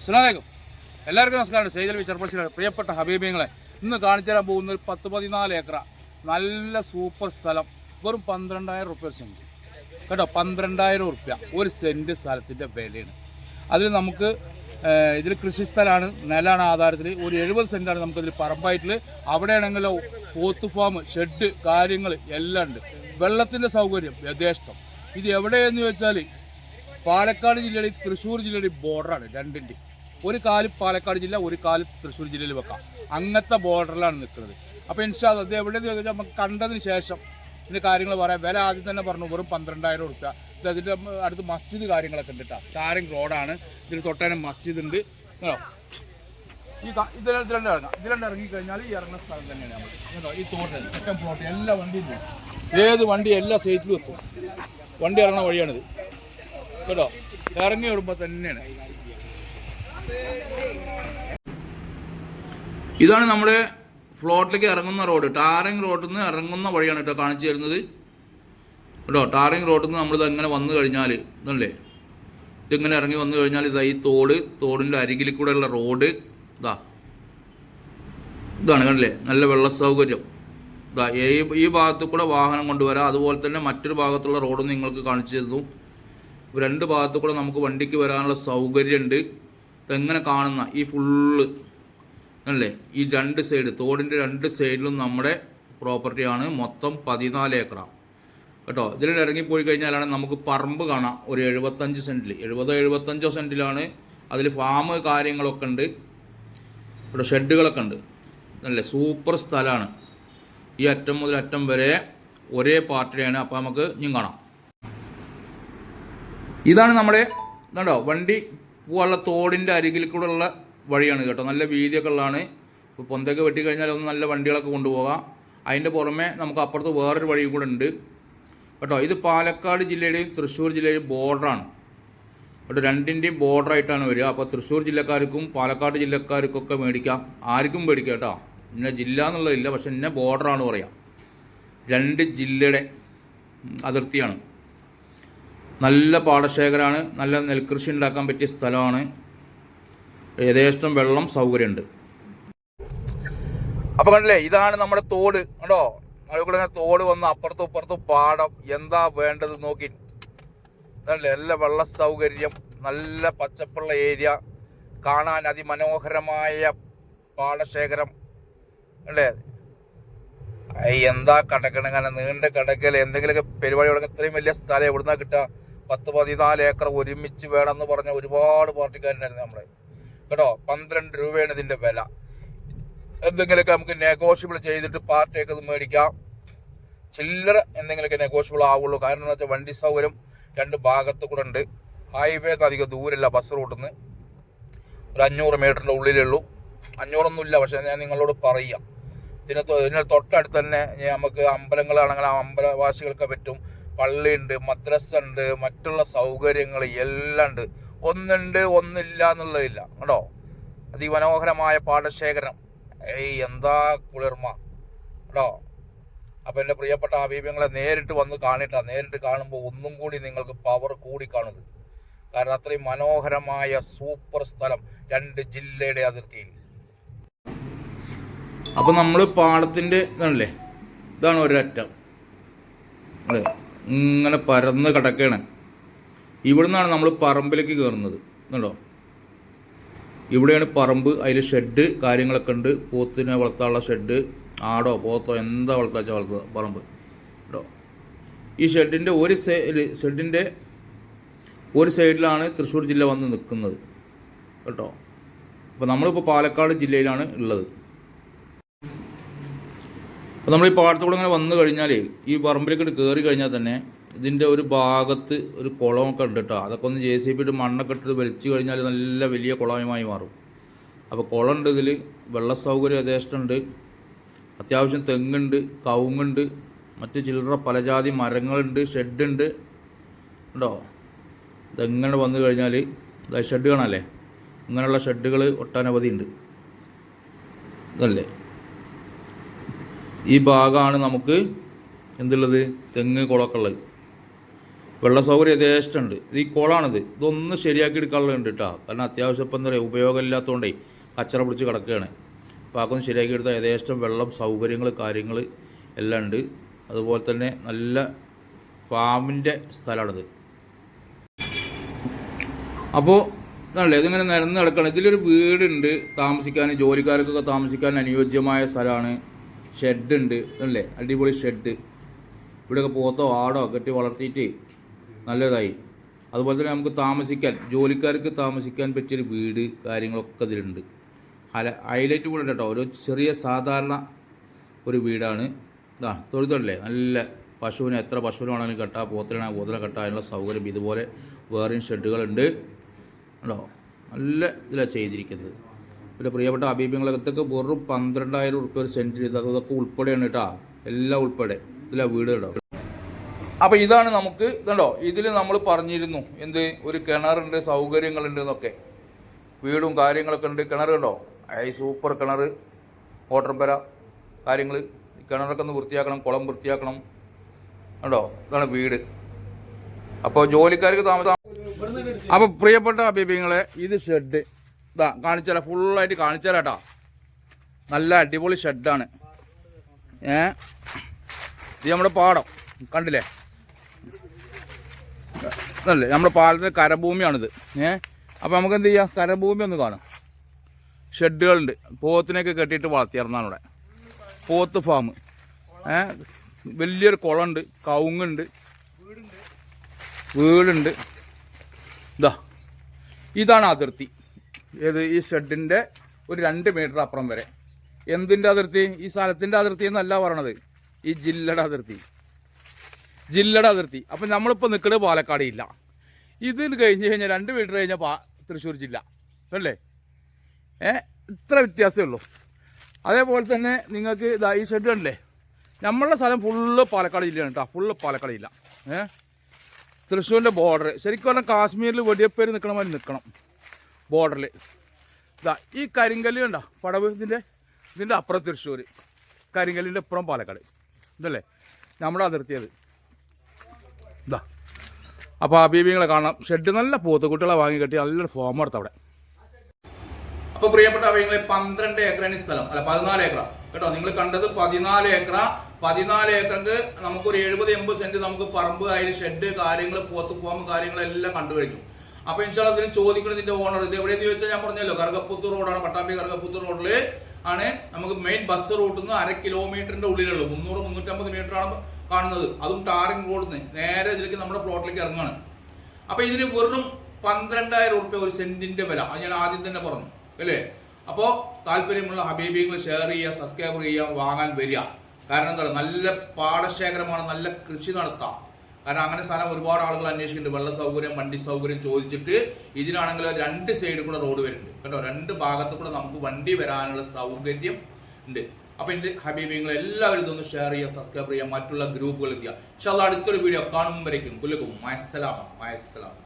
അസ്സലാമലൈക്കും എല്ലാവർക്കും നമസ്കാരം. വി വിച്ചർപ്പസിലാണ് പ്രിയപ്പെട്ട ഹബീബിങ്ങളെ ഇന്ന് കാണിച്ചു തരാൻ പോകുന്ന ഒരു പത്ത് പതിനാല് ഏക്കറ നല്ല സൂപ്പർ സ്ഥലം. വെറും പന്ത്രണ്ടായിരം റുപ്യ സെന്റ് കേട്ടോ പന്ത്രണ്ടായിരം റുപ്യ ഒരു സെന്റ് സ്ഥലത്തിന്റെ വിലയാണ്. അതിൽ നമുക്ക് ഇതിൽ കൃഷി സ്ഥലമാണ് നിലാണ് ആധാരത്തിൽ ഒരു എഴുപത് സെന്റാണ് നമുക്കതിൽ പറമ്പായിട്ട് അവിടെയാണെങ്കിലോ പോത്ത് ഫാം ഷെഡ് കാര്യങ്ങൾ എല്ലാം ഉണ്ട്. വെള്ളത്തിന്റെ സൗകര്യം യഥേഷ്ടം. ഇത് എവിടെയെന്ന് വെച്ചാൽ പാലക്കാട് ജില്ലയുടെ തൃശ്ശൂർ ജില്ലയുടെ ബോർഡറാണ് രണ്ടിന്റെ ഒരു കാൽ പാലക്കാട് ജില്ല ഒരു കാൽ തൃശ്ശൂർ ജില്ലയിൽ വെക്കാം. അങ്ങനത്തെ ബോർഡറിലാണ് നിൽക്കുന്നത്. അപ്പോൾ ഇൻഷാ അത് എവിടെ ചോദിച്ചാൽ നമുക്ക് കണ്ടതിന് ശേഷം ഇതിന്റെ കാര്യങ്ങൾ പറയാം. വില ആദ്യം തന്നെ പറഞ്ഞു വെറും പന്ത്രണ്ടായിരം റുപ്യ ഇത് അതിന്റെ അടുത്ത് മസ്ജിദ് കാര്യങ്ങളൊക്കെ ഉണ്ട് കേട്ടോ. ടാറിങ് റോഡാണ്. ഇതിന് തൊട്ടേനും മസ്ജിദ് ഉണ്ട്. കേട്ടോ? ഈ ഇതിൽ ഇതിലുണ്ട് ഇറങ്ങാം. ഇതിലുണ്ട് ഇറങ്ങി കഴിഞ്ഞാൽ ഈ ഇറങ്ങുന്ന സ്ഥലം തന്നെയാണ് നമ്മൾ കേട്ടോ? ഈ തോട്ടൽ സെക്കൻഡ് പ്ലോട്ട് എല്ലാ വണ്ടിയും ഏത് വണ്ടി എല്ലാ സൈറ്റിലും എത്തും. വണ്ടി ഇറങ്ങുന്ന വഴിയാണിത്. കേട്ടോ? ഇറങ്ങി വിടുമ്പോൾ തന്നെയാണ്. ഇതാണ് നമ്മുടെ ഫ്ലോട്ടിലേക്ക് ഇറങ്ങുന്ന റോഡ്. ടാറിങ് റോഡിൽ നിന്ന് ഇറങ്ങുന്ന വഴിയാണ് കേട്ടോ കാണിച്ചു തരുന്നത്. കേട്ടോ ടാറിങ് റോഡിൽ നിന്ന് നമ്മളിത് അങ്ങനെ വന്നു കഴിഞ്ഞാൽ ഇതല്ലേ? ഇതിങ്ങനെ ഇറങ്ങി വന്നു കഴിഞ്ഞാൽ ഇതാ ഈ തോട് തോടിന്റെ അരികിൽ കൂടെയുള്ള റോഡ്. ഇതാ. ഇതാണ് കണ്ടില്ലേ? നല്ല വെള്ള സൗകര്യം. ഇതാ ഈ ഈ ഭാഗത്തു കൂടെ വാഹനം കൊണ്ടുവരാം. അതുപോലെ തന്നെ മറ്റൊരു ഭാഗത്തുള്ള റോഡ് നിങ്ങൾക്ക് കാണിച്ചു തരുന്നു. രണ്ട് ഭാഗത്തു കൂടെ നമുക്ക് വണ്ടിക്ക് വരാനുള്ള സൗകര്യമുണ്ട്. ഇതെങ്ങനെ കാണുന്ന ഈ ഫുള്ള് അല്ലേ? ഈ രണ്ട് സൈഡ് തോടിന്റെ രണ്ട് സൈഡിലും നമ്മുടെ പ്രോപ്പർട്ടിയാണ് മൊത്തം പതിനാല് ഏക്കറാണ് കേട്ടോ? ഇതിൽ ഇറങ്ങിപ്പോയി കഴിഞ്ഞാലാണ് നമുക്ക് പറമ്പ് കാണാം. ഒരു എഴുപത്തഞ്ച് സെന്റിൽ എഴുപതോ എഴുപത്തഞ്ചോ സെന്റിലാണ് അതിൽ ഫാം കാര്യങ്ങളൊക്കെ ഉണ്ട്. ഇവിടെ ഷെഡുകളൊക്കെ ഉണ്ട്. അല്ലേ? സൂപ്പർ സ്ഥലമാണ്. ഈ അറ്റം മുതൽ അറ്റം വരെ ഒരേ പാർട്ടിയാണ്. അപ്പോൾ നമുക്ക് ഇനിയും കാണാം. ഇതാണ് നമ്മുടെ ഇതുണ്ടോ വണ്ടി പോകാനുള്ള തോടിന്റെ അരികിൽ കൂടെ ഉള്ള വഴിയാണ് കേട്ടോ. നല്ല വീതിയൊക്കെ ഉള്ളതാണ്. ഇപ്പോൾ പൊന്തൊക്കെ വെട്ടി കഴിഞ്ഞാൽ ഒന്ന് നല്ല വണ്ടികളൊക്കെ കൊണ്ടുപോകാം. അതിന്റെ പുറമെ നമുക്ക് അപ്പുറത്ത് വേറൊരു വഴി കൂടെ ഉണ്ട്. കേട്ടോ ഇത് പാലക്കാട് ജില്ലയുടെയും തൃശ്ശൂർ ജില്ലയുടെയും ബോർഡറാണ് കേട്ടോ രണ്ടിന്റെയും ബോർഡറായിട്ടാണ് വരിക. അപ്പോൾ തൃശ്ശൂർ ജില്ലക്കാർക്കും പാലക്കാട് ജില്ലക്കാർക്കൊക്കെ മേടിക്കാം. ആർക്കും മേടിക്കാം കേട്ടോ. ഇന്ന ജില്ല എന്നുള്ളതില്ല പക്ഷെ ഇന്ന ബോർഡറാണ് പറയാം. രണ്ട് ജില്ലയുടെ അതിർത്തിയാണ്. നല്ല പാടശേഖരമാണ് നല്ല നെൽകൃഷി ഉണ്ടാക്കാൻ പറ്റിയ സ്ഥലമാണ്. യഥേഷ്ടം വെള്ളം സൗകര്യമുണ്ട്. അപ്പോൾ കണ്ടില്ലേ ഇതാണ് നമ്മുടെ തോട്. കണ്ടോ? അതുകൂടെ തോട് വന്ന് അപ്പുറത്തും ഇപ്പുറത്തും പാടം. എന്താ വേണ്ടത് നോക്കി. അതല്ലേ നല്ല വെള്ള സൗകര്യം നല്ല പച്ചപ്പുള്ള ഏരിയ. കാണാൻ അതിമനോഹരമായ പാടശേഖരം. അല്ലേ എന്താ കടക്കണ? ഇങ്ങനെ നീണ്ട കടക്കൽ എന്തെങ്കിലുമൊക്കെ പരിപാടി തുടങ്ങി ഇത്രയും വലിയ സ്ഥലം എവിടുന്നാ കിട്ടുക? പത്ത് പതിനാല് ഏക്കർ ഒരുമിച്ച് വേണമെന്ന് പറഞ്ഞ ഒരുപാട് പാർട്ടിക്കാരുണ്ടായിരുന്നു നമ്മളെ. കേട്ടോ? പന്ത്രണ്ട് രൂപയാണ് ഇതിന്റെ വില. എന്തെങ്കിലുമൊക്കെ നമുക്ക് നെഗോഷ്യബിൾ ചെയ്തിട്ട് പാർട്ടിയൊക്കെ ഇത് മേടിക്കാം. ചില്ലറ എന്തെങ്കിലുമൊക്കെ നെഗോഷ്യബിൾ ആവുള്ളൂ. കാരണം എന്താ വെച്ചാൽ വണ്ടി സൗകര്യം രണ്ട് ഭാഗത്ത് കൂടെ ഉണ്ട്. ഹൈവേ അധികം ദൂരമില്ല ബസ് റൂട്ടിൽ നിന്ന് ഒരു അഞ്ഞൂറ് മീറ്ററിന്റെ ഉള്ളിലേ ഉള്ളൂ. അഞ്ഞൂറൊന്നും ഇല്ല പക്ഷേ ഞാൻ നിങ്ങളോട് പറയാം. ഇതിന് ഇതിന് തൊട്ടടുത്ത് തന്നെ നമുക്ക് അമ്പലങ്ങളാണെങ്കിൽ ആ അമ്പലവാസികൾക്ക് പറ്റും. പള്ളിയുണ്ട് മദ്രസ ഉണ്ട് മറ്റുള്ള സൗകര്യങ്ങൾ എല്ലാം ഉണ്ട് ഒന്നുണ്ട് ഒന്നില്ല എന്നുള്ളതില്ല. കേട്ടോ അതിമനോഹരമായ പാടശേഖരം. ഏയ് എന്താ കുളിർമ. കേട്ടോ അപ്പം എന്റെ പ്രിയപ്പെട്ട അഭീപ്യങ്ങളെ നേരിട്ട് വന്ന് കാണിട്ടാ. നേരിട്ട് കാണുമ്പോൾ ഒന്നും കൂടി നിങ്ങൾക്ക് പവർ കൂടി കാണുന്നത് കാരണം അത്രയും മനോഹരമായ സൂപ്പർ സ്ഥലം. രണ്ട് ജില്ലയുടെ അതിർത്തിയിൽ. അപ്പം നമ്മൾ പാടത്തിന്റെ ഇതാണല്ലേ? ഇതാണ് ഒരറ്റം. അതെ ഇങ്ങനെ പരന്ന് കിടക്കുകയാണ് ഇവിടുന്നാണ് നമ്മൾ പറമ്പിലേക്ക് കയറുന്നത്. കണ്ടോ? ഇവിടെയാണ് പറമ്പ് അതിൽ ഷെഡ് കാര്യങ്ങളൊക്കെ ഉണ്ട്. പോത്തിനെ വളർത്താനുള്ള ഷെഡ് ആടോ പോത്തോ എന്താ വളർത്താച്ചാൽ വളർത്തുക പറമ്പ്. കേട്ടോ ഈ ഷെഡിന്റെ ഒരു സൈഡ് ഷെഡിന്റെ ഒരു സൈഡിലാണ് തൃശ്ശൂർ ജില്ല വന്ന് നിൽക്കുന്നത്. കേട്ടോ? അപ്പോൾ നമ്മളിപ്പോൾ പാലക്കാട് ജില്ലയിലാണ് ഉള്ളത്. അപ്പോൾ നമ്മൾ ഈ പാടത്തോടെ ഇങ്ങനെ വന്നു കഴിഞ്ഞാൽ ഈ പറമ്പിലേക്ക് കയറി കഴിഞ്ഞാൽ തന്നെ ഇതിന്റെ ഒരു ഭാഗത്ത് ഒരു കുളമൊക്കെ ഉണ്ട് കേട്ടോ അതൊക്കെ ഒന്ന് ജെ സി ബി ഇട്ട് മണ്ണൊക്കെ ഇട്ട് വലിച്ചു കഴിഞ്ഞാൽ നല്ല വലിയ കുളമായി മാറും. അപ്പോൾ കുളമുണ്ട് ഇതിൽ വെള്ള സൗകര്യം യഥേഷ്ടമുണ്ട് അത്യാവശ്യം തെങ്ങുണ്ട് കവുങ്ങുണ്ട് മറ്റ് ചില്ലറ പലജാതി മരങ്ങളുണ്ട് ഷെഡുണ്ട്. ഉണ്ടോ? ഇതെങ്ങനെ വന്നു കഴിഞ്ഞാൽ ഷെഡ് കാണാമല്ലേ ഇങ്ങനെയുള്ള ഷെഡുകൾ ഒട്ടനവധി ഉണ്ട്. ഇതല്ലേ? ഈ ഭാഗമാണ് നമുക്ക് എന്തുള്ളത്? തെങ്ങ് കുളമൊക്കെ ഉള്ളത് വെള്ള സൗകര്യം യഥേഷ്ടമുണ്ട്. ഇത് ഈ കുളമാണിത് ഇതൊന്ന് ശരിയാക്കി എടുക്കാനുള്ളത് കേട്ടോ. കാരണം അത്യാവശ്യം ഇപ്പം എന്താ പറയുക ഉപയോഗമില്ലാത്തതുകൊണ്ടേ കച്ചറ പിടിച്ച് കിടക്കുകയാണ്. അപ്പോൾ അതൊന്ന് ശരിയാക്കി എടുത്താൽ യഥേഷ്ടം വെള്ളം സൗകര്യങ്ങൾ കാര്യങ്ങൾ എല്ലാം ഉണ്ട്. അതുപോലെ തന്നെ നല്ല ഫാമിന്റെ സ്ഥലമാണിത്. അപ്പോൾ ഇതാണല്ലേ ഇതിങ്ങനെ നിരന്ന് കിടക്കണം ഇതിലൊരു വീടുണ്ട്. താമസിക്കാൻ ജോലിക്കാർക്കൊക്കെ താമസിക്കാൻ അനുയോജ്യമായ സ്ഥലമാണ് ഷെഡുണ്ട് അല്ലേ? അടിപൊളി ഷെഡ് ഇവിടെയൊക്കെ പോത്തോ ആടോ കെട്ടി വളർത്തിയിട്ട് നല്ലതായി. അതുപോലെ തന്നെ നമുക്ക് താമസിക്കാൻ ജോലിക്കാർക്ക് താമസിക്കാൻ പറ്റിയൊരു വീട് കാര്യങ്ങളൊക്കെ ഇതിലുണ്ട്. ഹല ഹൈലൈറ്റ് കൂടെ ഉണ്ട് കേട്ടോ. ഒരു ചെറിയ സാധാരണ ഒരു വീടാണ്. ഇതാ തൊഴുതല്ലേ നല്ല പശുവിന് എത്ര പശുവിനാണെങ്കിലും കെട്ടാ പോത്തിനാണെങ്കിൽ പോത്തിനെ കെട്ടാം അതിനുള്ള സൗകര്യം. ഇതുപോലെ വേറെയും ഷെഡുകളുണ്ട് കേട്ടോ നല്ല ഇതിലാണ് ചെയ്തിരിക്കുന്നത്. പിന്നെ പ്രിയപ്പെട്ട അഭിപ്രായങ്ങളൊക്കെ ഇതൊക്കെ വെറും പന്ത്രണ്ടായിരം ഉറുപ്പ്യ ഒരു സെന്റിന് ഇത് അതൊക്കെ ഉൾപ്പെടെയാണ് കേട്ടോ. എല്ലാം ഉൾപ്പെടെ. ഇതിലാ വീട് കേട്ടോ. അപ്പോൾ ഇതാണ് നമുക്ക് ഇതുണ്ടോ? ഇതിൽ നമ്മൾ പറഞ്ഞിരുന്നു എന്ത്? ഒരു കിണറുണ്ട് സൗകര്യങ്ങളുണ്ട് എന്നൊക്കെ. വീടും കാര്യങ്ങളൊക്കെ ഉണ്ട്. കിണർ കണ്ടോ? ഐ സൂപ്പർ കിണർ ഓട്ടർപ്പര പെര കാര്യങ്ങൾ കിണറൊക്കെ ഒന്ന് വൃത്തിയാക്കണം കുളം വൃത്തിയാക്കണം. കണ്ടോ? ഇതാണ് വീട്. അപ്പോൾ ജോലിക്കാർക്ക് താമസം അപ്പോൾ പ്രിയപ്പെട്ട അഭിപ്രായങ്ങളെ ഇത് ഷെഡ് ഇതാ കാണിച്ചാലോ ഫുള്ളായിട്ട് കാണിച്ചാലാട്ടാ നല്ല അടിപൊളി ഷെഡാണ്. ഏ? ഇത് നമ്മുടെ പാടം. കണ്ടില്ലേ? അല്ലേ നമ്മുടെ പാലത്തിന് കരഭൂമിയാണിത്. ഏ? അപ്പോൾ നമുക്ക് എന്ത് ചെയ്യാം? കരഭൂമി ഒന്ന് കാണാം. ഷെഡുകളുണ്ട്. പോത്തിനെയൊക്കെ കെട്ടിയിട്ട് വളർത്തിയിറന്നാണ് ഇവിടെ. പോത്ത് ഫാം. ഏ? വലിയൊരു കുളമുണ്ട്. കവുങ്ങുണ്ട്. വീടുണ്ട്. ഇതാ. ഇതാണ് അതിർത്തി. ഏത് ഈ ഷെഡിന്റെ ഒരു രണ്ട് മീറ്റർ അപ്പുറം വരെ. എന്തിന്റെ അതിർത്തി? ഈ സ്ഥലത്തിന്റെ അതിർത്തി എന്നല്ല പറയണത്. ഈ ജില്ലയുടെ അതിർത്തി. ജില്ലയുടെ അതിർത്തി. അപ്പം നമ്മളിപ്പോൾ നിൽക്കുന്നത് പാലക്കാട് ഇല്ല ഇതിൽ കഴിഞ്ഞ് കഴിഞ്ഞാൽ രണ്ട് മീറ്റർ കഴിഞ്ഞാൽ തൃശ്ശൂർ ജില്ല. അല്ലേ? ഏ? ഇത്ര വ്യത്യാസമേ ഉള്ളൂ. അതേപോലെ തന്നെ നിങ്ങൾക്ക് ഇതാ ഈ ഷെഡ് കണ്ടില്ലേ? നമ്മളുടെ സ്ഥലം ഫുള്ള് പാലക്കാട് ജില്ലയാണ് കേട്ടോ ഫുള്ള് പാലക്കാട് ജില്ല. ഏ? തൃശ്ശൂരിന്റെ ബോർഡർ ശരിക്കും പറഞ്ഞാൽ കാശ്മീരിൽ വെടിയപ്പേര് നിൽക്കണ മാതിരി നിൽക്കണം ബോർഡറിൽ ഇതാ ഈ കരിങ്കല്ല് ഉണ്ടോ പടവ് ഇതിന്റെ ഇതിന്റെ അപ്പുറം തൃശ്ശൂർ കരിങ്കല്ലിന്റെ അപ്പുറം പാലക്കാട്. ഇതല്ലേ? നമ്മുടെ അതിർത്തിയത്. ഇതാ അപ്പോൾ അബീബിങ്ങളെ കാണാം. ഷെഡ് നല്ല പോത്ത് കുട്ടികളെ വാങ്ങി കെട്ടി നല്ലൊരു ഫോം എടുത്ത് അവിടെ. അപ്പൊ പ്രിയപ്പെട്ട അവയങ്ങൾ പന്ത്രണ്ട് ഏക്കറാണ് ഈ സ്ഥലം. അല്ല പതിനാല് ഏക്കറ. കേട്ടോ നിങ്ങൾ കണ്ടത് പതിനാല് ഏക്കറ. പതിനാല് ഏക്കർക്ക് നമുക്കൊരു എഴുപത് എൺപത് സെന്റ് നമുക്ക് പറമ്പ് അതിൽ ഷെഡ് കാര്യങ്ങൾ പോത്ത് ഫോം കാര്യങ്ങളെല്ലാം കണ്ടു കഴിഞ്ഞു. അപ്പൊ ഇൻഷാൽ അതിന് ചോദിക്കുന്നതിന്റെ ഓണർ ഇത് എവിടെയെന്ന് ചോദിച്ചാൽ ഞാൻ പറഞ്ഞല്ലോ കറുകപ്പുത്തൂർ റോഡാണ് പട്ടാമ്പി കറുകപ്പുത്തൂർ റോഡിൽ ആണ്. നമുക്ക് മെയിൻ ബസ് റൂട്ടിൽ നിന്ന് അര കിലോമീറ്ററിന്റെ ഉള്ളിലുള്ളൂ മുന്നൂറ് മുന്നൂറ്റമ്പത് മീറ്റർ ആണ് കാണുന്നത്. അതും ടാറിംഗ് റോഡിൽ നിന്ന് നേരെ ഇതിലേക്ക് നമ്മുടെ പ്ലോട്ടിലേക്ക് ഇറങ്ങുകയാണ് അപ്പൊ ഇതിന് വെറും പന്ത്രണ്ടായിരം ഉറുപ്പ്യ ഒരു സെന്റിന്റെ വില. അത് ഞാൻ ആദ്യം തന്നെ പറഞ്ഞു. അല്ലേ? അപ്പോ താല്പര്യമുള്ള ഹബീബിങ്ങൾ ഷെയർ ചെയ്യുക സബ്സ്ക്രൈബ് ചെയ്യുക വാങ്ങാൻ വരിക. കാരണം എന്താ പറയുക നല്ല പാടശേഖരമാണ് നല്ല കൃഷി നടത്താം. കാരണം അങ്ങനെ സ്ഥലം ഒരുപാട് ആളുകൾ അന്വേഷിക്കുന്നുണ്ട്. വെള്ള സൗകര്യം വണ്ടി സൗകര്യം ചോദിച്ചിട്ട് ഇതിനാണെങ്കിൽ രണ്ട് സൈഡിൽ കൂടെ റോഡ് വരുന്നുണ്ട്. കേട്ടോ? രണ്ട് ഭാഗത്തു കൂടെ നമുക്ക് വണ്ടി വരാനുള്ള സൗകര്യം ഉണ്ട്. അപ്പൊ എന്റെ ഹബീബിങ്ങൾ എല്ലാവരും ഇതൊന്ന് ഷെയർ ചെയ്യുക സബ്സ്ക്രൈബ് ചെയ്യുക മറ്റുള്ള ഗ്രൂപ്പുകൾ എത്തിക്കുക. പക്ഷെ അത് അടുത്തൊരു വീഡിയോ കാണുമ്പോഴേക്കും കുലക്കും മയസ്സലാം മയസ്സലാം